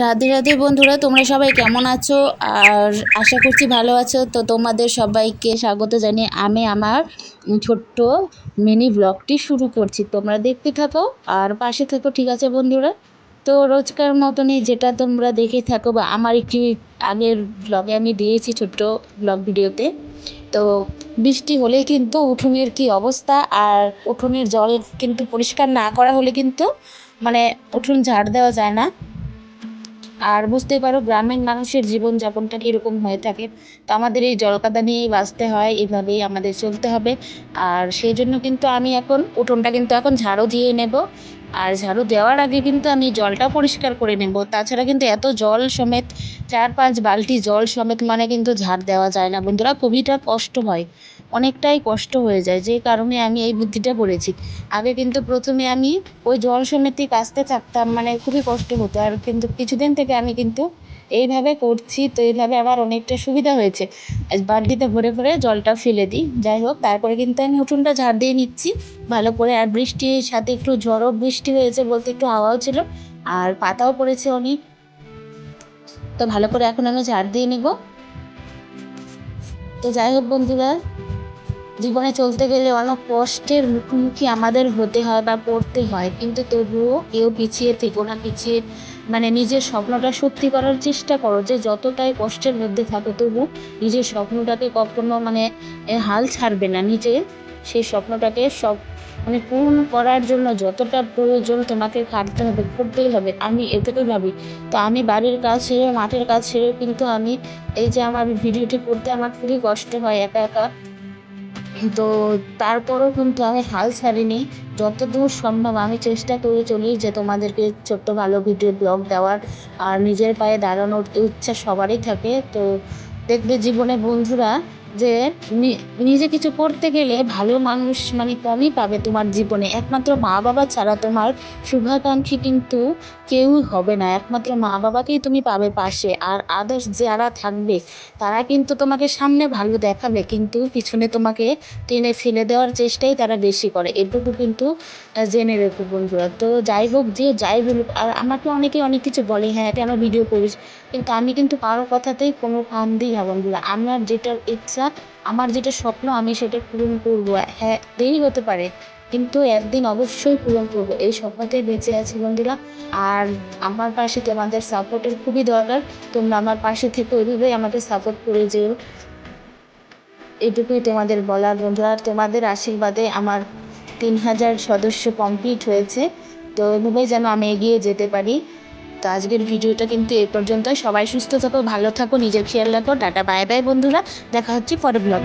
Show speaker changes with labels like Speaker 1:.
Speaker 1: রাধে রাধে বন্ধুরা, তোমরা সবাই কেমন আছো? আর আশা করছি ভালো আছো। তো তোমাদের সবাইকে স্বাগত জানিয়ে আমি আমার ছোট্ট মিনি ব্লগটি শুরু করছি। তোমরা দেখতে থাকো আর পাশে থাকো, ঠিক আছে বন্ধুরা? তো রোজকার মতনই যেটা তোমরা দেখে থাকো বা আমার একটি আগের ব্লগে আমি দিয়েছি ছোট্ট ব্লগ ভিডিওতে, তো বৃষ্টি হলে কিন্তু উঠোনের কি অবস্থা? আর উঠোনের জল কিন্তু পরিষ্কার না করা হলে কিন্তু মানে উঠোন ঝাড় দেওয়া যায় না। আর বুঝতেই পারো, গ্রামের মানুষের জীবনযাপনটা কীরকম হয়ে থাকে। তো আমাদের এই জলকাদা নিয়েই বাঁচতে হয় এভাবেই আমাদের চলতে হবে। আর সেই জন্য কিন্তু আমি এখন, উঠোনটা কিন্তু এখন ঝাড়ু দিয়ে নেব। আর ঝাড়ু দেওয়ার আগে কিন্তু আমি জলটা পরিষ্কার করে নেব। তাছাড়া কিন্তু এত জল সমেত, চার পাঁচ বালতি জল সমেত মানে কিন্তু ঝাড় দেওয়া যায় না। বন্ধুরা খুবইটা কষ্ট হয়। অনেকটাই কষ্ট হয়ে যায়, যে কারণে আমি এই বুদ্ধিটা করেছি। আগে কিন্তু প্রথমে আমি ওই জল সমেতই কাচতে থাকতাম মানে খুবই কষ্ট হতো। আর কিন্তু কিছুদিন থেকে আমি কিন্তু এইভাবে করছি, তো এইভাবে আমার অনেকটা সুবিধা হয়েছে। বালতিতে ভরে ভরে জলটা ফেলে দিই, যাই হোক। তারপরে কিন্তু আমি উঠোনটা ঝাড় দিয়ে নিচ্ছি। ভালো করে আর বৃষ্টির সাথে একটু ঝড়ও বৃষ্টি হয়েছে বলতে একটু হাওয়াও ছিল, আর পাতাও পড়েছে অনেক। তো ভালো করে এখন আমি ঝাড় দিয়ে নিব। তো যাই হোক বন্ধুরা জীবনে চলতে গেলে অনেক কষ্টের মুখোমুখি আমাদের হতে হয় বা পড়তে হয়। কিন্তু তবুও কেউ পিছিয়ে থেকো না, পিছিয়ে মানে নিজের স্বপ্নটা সত্যি করার চেষ্টা করো যে যতটাই কষ্টের মধ্যে থাকো, তবু নিজের স্বপ্নটাকে কখনো মানে হাল ছাড়বে না। নিজে সেই স্বপ্নটাকে সব মানে পূরণ করার জন্য যতটা প্রয়োজন তোমাকে খাটতে হবে, করতেই হবে। আমি এটুকু ভাবি। তো আমি বাড়ির কাজ সেরে, মাঠের কাজ সেরে কিন্তু আমি এই যে আমার ভিডিওটি করতে আমার খুবই কষ্ট হয়, একা একা তো তারপরও কিন্তু আমি হাল ছাড়িনি। যতদূর সম্ভব আমি চেষ্টা করে চলি যে তোমাদেরকে ছোট্ট ভালো ভিডিও ব্লগ দেওয়ার। আর নিজের পায়ে দাঁড়ানোর ইচ্ছা সবারই থাকে। তো দেখবে জীবনে বন্ধুরা যে নিজে কিছু করতে গেলে ভালো মানুষ মানে কমই পাবে তোমার জীবনে। একমাত্র মা বাবা ছাড়া তোমার শুভাকাঙ্ক্ষী কিন্তু কেউই হবে না। একমাত্র মা বাবাকেই তুমি পাবে পাশে। আর আদার্স যারা থাকবে, তারা কিন্তু তোমাকে সামনে ভালো দেখাবে। কিন্তু পিছনে তোমাকে টেনে ফেলে দেওয়ার চেষ্টাই তারা বেশি করে। এটুকু কিন্তু জেনে রেখো বন্ধুরা। তো যাই হোক, যে যাই বলুক, আর আমাকে অনেকে অনেক কিছু বলে হ্যাঁ কেন ভিডিও করিস। কিন্তু আমি কিন্তু কারও কথাতেই কোনো কান দিই না বন্ধুরা। আমার যেটার ইচ্ছা আমার যেটা স্বপ্ন আমি সেটা পূরণ করব। হ্যাঁ দেরি হতে পারে, কিন্তু একদিন অবশ্যই পূরণ করব। এই স্বপ্নতেই বেঁচে আছি বন্ধুরা। আর আমার পাশে তোমাদের সাপোর্টের খুবই দরকার। তোমরা আমার পাশে থেকে ওইভাবেই আমাকে সাপোর্ট করে যেও। এটুকুই তোমাদের বলার বন্ধুরা। তোমাদের আশীর্বাদে আমার তিন হাজার সদস্য কমপ্লিট হয়েছে। তো এভাবেই যেন আমি এগিয়ে যেতে পারি। তো আজকের ভিডিওটা কিন্তু এ পর্যন্তই। সবাই সুস্থ থাকো, ভালো থাকো, নিজের খেয়াল রাখো। টাটা, বাই বাই বন্ধুরা। দেখা হচ্ছে পরে ব্লগ